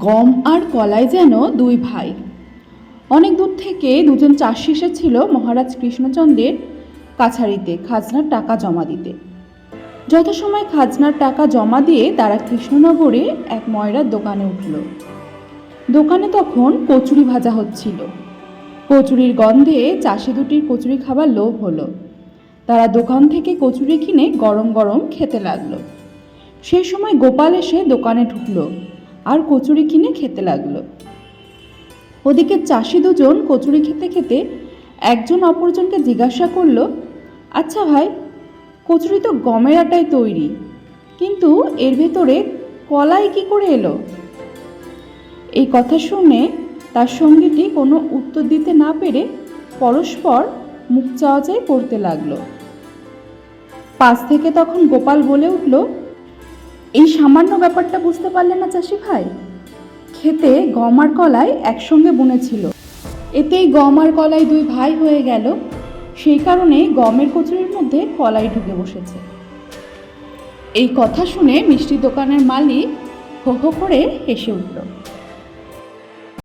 গম আর কলাই যেন দুই ভাই। অনেক দূর থেকে দুজন চাষি এসেছিল মহারাজ কৃষ্ণচন্দ্রের কাছারিতে খাজনার টাকা জমা দিতে। যথাসময় খাজনার টাকা জমা দিয়ে তারা কৃষ্ণনগরে এক ময়রার দোকানে উঠল। দোকানে তখন কচুরি ভাজা হচ্ছিল। কচুরির গন্ধে চাষি দুটির কচুরি খাবার লোভ হলো। তারা দোকান থেকে কচুরি কিনে গরম গরম খেতে লাগল। সেই সময় গোপাল এসে দোকানে ঢুকলো। আর কচুরি কিনে খেতে লাগল। ওদিকে চাষি দুজন কচুরি খেতে খেতে একজন অপরজনকে জিজ্ঞাসা করল আচ্ছা ভাই, কচুরি তো গমের আটায় তৈরি, কিন্তু এর ভেতরে কলাই কি করে এলো? এই কথা শুনে তার সঙ্গীটি কোনো উত্তর দিতে না পেরে পরস্পর মুখ চাওয়াচাই করতে লাগল। পাশ থেকে তখন গোপাল বলে উঠল এই সামান্য ব্যাপারটা বুঝতে পারলে না চাষি ভাই? খেতে গম আর কলাই একসঙ্গে বুনেছিল। এতেই গম আর কলাই দুই ভাই হয়ে গেল। সেই কারণে গমের কচুরির মধ্যে কলাই ঢুকে বসেছে। এই কথা শুনে মিষ্টি দোকানের মালিক হো হো করে হেসে উঠল।